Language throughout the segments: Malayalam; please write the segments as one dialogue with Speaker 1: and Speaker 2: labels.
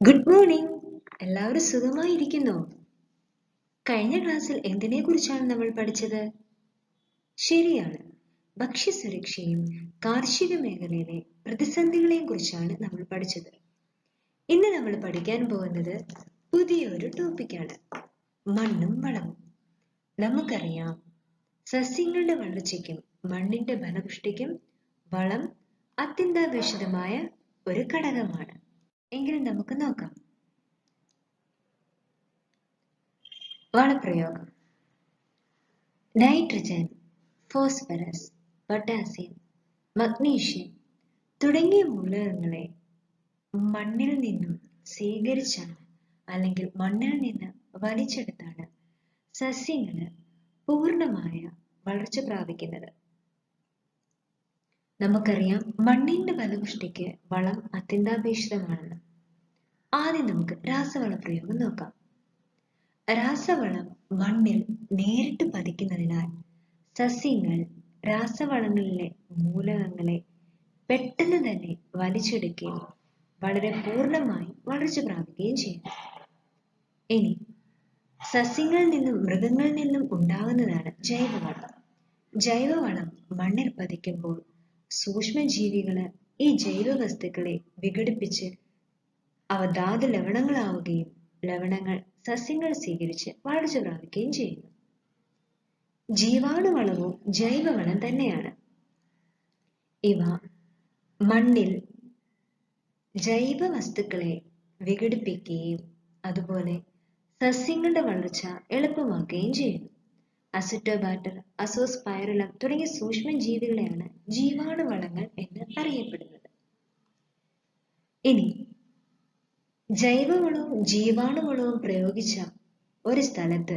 Speaker 1: ഗുഡ് മോർണിംഗ് എല്ലാവരും സുഖമായിരിക്കുന്നു. കഴിഞ്ഞ ക്ലാസ്സിൽ എന്തിനെ കുറിച്ചാണ് നമ്മൾ പഠിച്ചത്? ശരിയാണ്. ഭക്ഷ്യസുരക്ഷയും കാർഷിക മേഖലയിലെ പ്രതിസന്ധികളെയും കുറിച്ചാണ് നമ്മൾ പഠിച്ചത്. ഇന്ന് നമ്മൾ പഠിക്കാൻ പോകുന്നത് പുതിയൊരു ടോപ്പിക്കാണ്. മണ്ണും വളവും. നമുക്കറിയാം സസ്യങ്ങളുടെ വളർച്ചയ്ക്കും മണ്ണിന്റെ ഫലപുഷ്ടിക്കും വളം അത്യന്താപേക്ഷിതമായ ഒരു ഘടകമാണ്. എങ്കിലും നമുക്ക് നോക്കാം. വളപ്രയോഗം നൈട്രജൻ ഫോസ്ഫറസ് പൊട്ടാസ്യം മഗ്നീഷ്യം തുടങ്ങിയ മൂലകങ്ങളെ മണ്ണിൽ നിന്നും സ്വീകരിച്ചാണ് അല്ലെങ്കിൽ മണ്ണിൽ നിന്ന് വലിച്ചെടുത്താണ് സസ്യങ്ങൾ പൂർണമായ വളർച്ച പ്രാപിക്കുന്നത്. നമുക്കറിയാം മണ്ണിന്റെ ഫലപുഷ്ടിക്ക് വളം അത്യന്താപേക്ഷിതമാണെന്ന്. ആദ്യം നമുക്ക് രാസവള പ്രയോഗം നോക്കാം. രാസവളം മണ്ണിൽ നേരിട്ട് പതിക്കുന്നതിനാൽ സസ്യങ്ങൾ രാസവളങ്ങളിലെ മൂലകങ്ങളെ പെട്ടെന്ന് തന്നെ വലിച്ചെടുക്കുകയും വളരെ പൂർണമായി വളർച്ച പ്രാപിക്കുകയും ചെയ്യും ഇനി സസ്യങ്ങളിൽ നിന്നും മൃഗങ്ങളിൽ നിന്നും ഉണ്ടാകുന്നതാണ് ജൈവവളം. ജൈവവളം മണ്ണിൽ പതിക്കുമ്പോൾ സൂക്ഷ്മജീവികൾ ഈ ജൈവ വസ്തുക്കളെ വിഘടിപ്പിച്ച് അവ ധാതു ലവണങ്ങളാവുകയും ലവണങ്ങൾ സസ്യങ്ങൾ സ്വീകരിച്ച് വളർച്ച പ്രാപിക്കുകയും ചെയ്യുന്നു. ജീവാണുവളവും ജൈവവളം തന്നെയാണ്. ഇവ മണ്ണിൽ ജൈവ വസ്തുക്കളെ വിഘടിപ്പിക്കുകയും അതുപോലെ സസ്യങ്ങളുടെ വളർച്ച എളുപ്പമാക്കുകയും ചെയ്യുന്നു. അസിറ്റോബാക്ടർ അസോസ്പൈറലം തുടങ്ങിയ സൂക്ഷ്മ ജീവികളെയാണ് ജീവാണുവളങ്ങൾ എന്ന് അറിയപ്പെടുന്നത്. ഇനി ജൈവവളവും ജീവാണുവളവും പ്രയോഗിച്ച ഒരു സ്ഥലത്ത്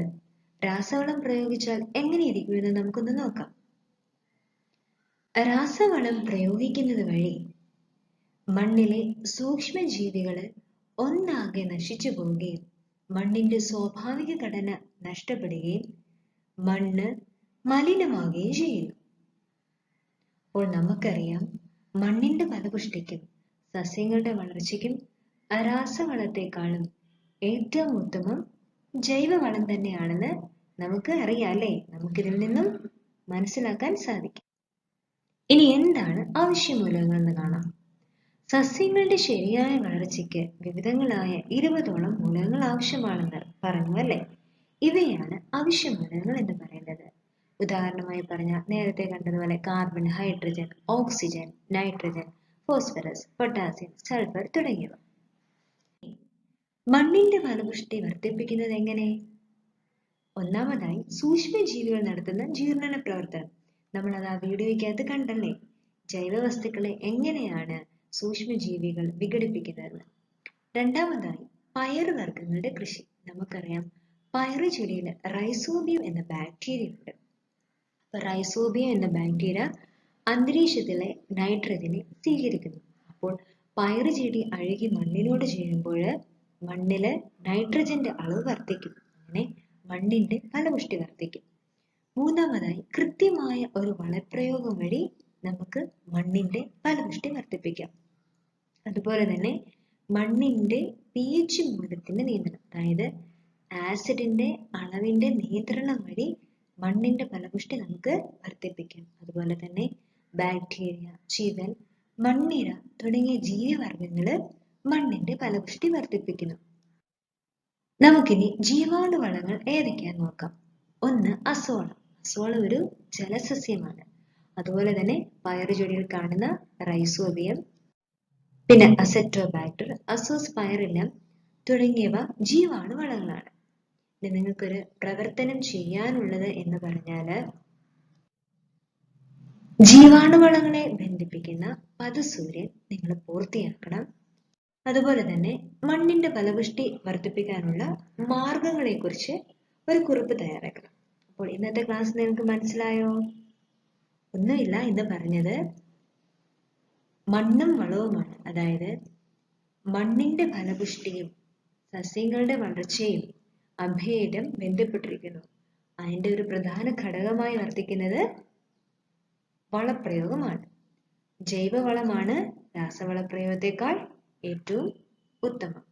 Speaker 1: രാസവളം പ്രയോഗിച്ചാൽ എങ്ങനെയിരിക്കുമെന്ന് നമുക്കൊന്ന് നോക്കാം. രാസവളം പ്രയോഗിക്കുന്നത് വഴി മണ്ണിലെ സൂക്ഷ്മജീവികൾ ഒന്നാകെ നശിച്ചു പോവുകയും മണ്ണിന്റെ സ്വാഭാവിക ഘടന നഷ്ടപ്പെടുകയും മണ്ണ് മലിനമാകുകയും ചെയ്യുന്നു. അപ്പോൾ നമുക്കറിയാം മണ്ണിന്റെ ഫലപുഷ്ടിക്കും സസ്യങ്ങളുടെ വളർച്ചയ്ക്കും രാസവളത്തെക്കാളും ഏറ്റവും ഉത്തമം ജൈവവളം തന്നെയാണെന്ന് നമുക്ക് അറിയാം അല്ലേ? നമുക്കിതിൽ നിന്നും മനസ്സിലാക്കാൻ സാധിക്കും. ഇനി എന്താണ് ആവശ്യമൂലകങ്ങൾ എന്ന് കാണാം. സസ്യങ്ങളുടെ ശരിയായ വളർച്ചയ്ക്ക് വിവിധങ്ങളായ ഇരുപതോളം മൂലകങ്ങൾ ആവശ്യമാണെന്ന് പറഞ്ഞു അല്ലേ ഇവയാണ് അവശ്യമൂലകങ്ങൾ എന്ന് പറയുന്നത്. ഉദാഹരണമായി പറഞ്ഞാൽ നേരത്തെ കണ്ടതുപോലെ carbon hydrogen oxygen nitrogen phosphorus potassium sulphur തുടങ്ങിയവ. മണ്ണിന്റെ ഫലപുഷ്ടി വർദ്ധിപ്പിക്കുന്നത് എങ്ങനെ? ഒന്നാമതായി സൂക്ഷ്മജീവികൾ നടത്തുന്ന ജീർണന പ്രവർത്തനം. നമ്മൾ അത് ആ വീഡിയോയ്ക്കകത്ത് കണ്ടല്ലേ? ജൈവ വസ്തുക്കളെ എങ്ങനെയാണ് സൂക്ഷ്മജീവികൾ വിഘടിപ്പിക്കുന്നത് രണ്ടാമതായി പയറുവർഗങ്ങളുടെ കൃഷി. നമുക്കറിയാം പയറ് ചെടിയിൽ റൈസോബിയം എന്ന ബാക്ടീരിയ ഉണ്ട്. അപ്പൊ റൈസോബിയം എന്ന ബാക്ടീരിയ അന്തരീക്ഷത്തിലെ നൈട്രജനെ സ്വീകരിക്കുന്നു അപ്പോൾ പയറുചെടി അഴുകി മണ്ണിനോട് ചേരുമ്പോൾ മണ്ണിൽ നൈട്രജന്റെ അളവ് വർദ്ധിക്കും. അങ്ങനെ മണ്ണിന്റെ ഫലപുഷ്ടി വർദ്ധിക്കും. മൂന്നാമതായി കൃത്യമായ ഒരു വളപ്രയോഗം വഴി നമുക്ക് മണ്ണിന്റെ ഫലപുഷ്ടി വർദ്ധിപ്പിക്കാം. അതുപോലെ തന്നെ മണ്ണിന്റെ പി എച്ച് മൂലത്തിന്റെ നിയന്ത്രണം. അതായത് ആസിഡിന്റെ അളവിന്റെ നിയന്ത്രണം വഴി മണ്ണിന്റെ ഫലപുഷ്ടി നമുക്ക് വർദ്ധിപ്പിക്കാം. അതുപോലെ തന്നെ ബാക്ടീരിയ ചീവൽ മണ്ണിര തുടങ്ങിയ ജീവിവർഗങ്ങൾ മണ്ണിന്റെ ഫലപുഷ്ടി വർദ്ധിപ്പിക്കുന്നു. നമുക്കിനി ജീവാണുവളങ്ങൾ ഏതൊക്കെയാന്ന് നോക്കാം. ഒന്ന് അസോള. അസോള ഒരു ജലസസ്യമാണ്. അതുപോലെ തന്നെ പയറുചെടിയിൽ കാണുന്ന റൈസോബിയം പിന്നെ അസെറ്റോബാക്ടർ അസോസ്പൈറിലം തുടങ്ങിയവ ജീവാണുവളങ്ങളാണ്. ഇനി നിങ്ങൾക്കൊരു പ്രവർത്തനം ചെയ്യാനുള്ളത് എന്ന് പറഞ്ഞാൽ ജീവാണുവളങ്ങളെ ബന്ധിപ്പിക്കുന്ന പതുസൂര്യൻ നിങ്ങൾ പൂർത്തിയാക്കണം. അതുപോലെ തന്നെ മണ്ണിന്റെ ഫലപുഷ്ടി വർദ്ധിപ്പിക്കാനുള്ള മാർഗങ്ങളെ കുറിച്ച് ഒരു കുറിപ്പ് തയ്യാറാക്കണം. അപ്പോൾ ഇന്നത്തെ ക്ലാസ് നിങ്ങൾക്ക് മനസ്സിലായോ? ഒന്നുമില്ല. ഇന്ന് പറഞ്ഞത് മണ്ണും വളവുമാണ്. അതായത് മണ്ണിന്റെ ഫലപുഷ്ടിയും സസ്യങ്ങളുടെ വളർച്ചയും അഭേദം ബന്ധപ്പെട്ടിരിക്കുന്നു. അതിന്റെ ഒരു പ്രധാന ഘടകമായി വർത്തിക്കുന്നത് വളപ്രയോഗമാണ്. ജൈവവളമാണ് രാസവളപ്രയോഗത്തെക്കാൾ ഏറ്റവും ഉത്തമം.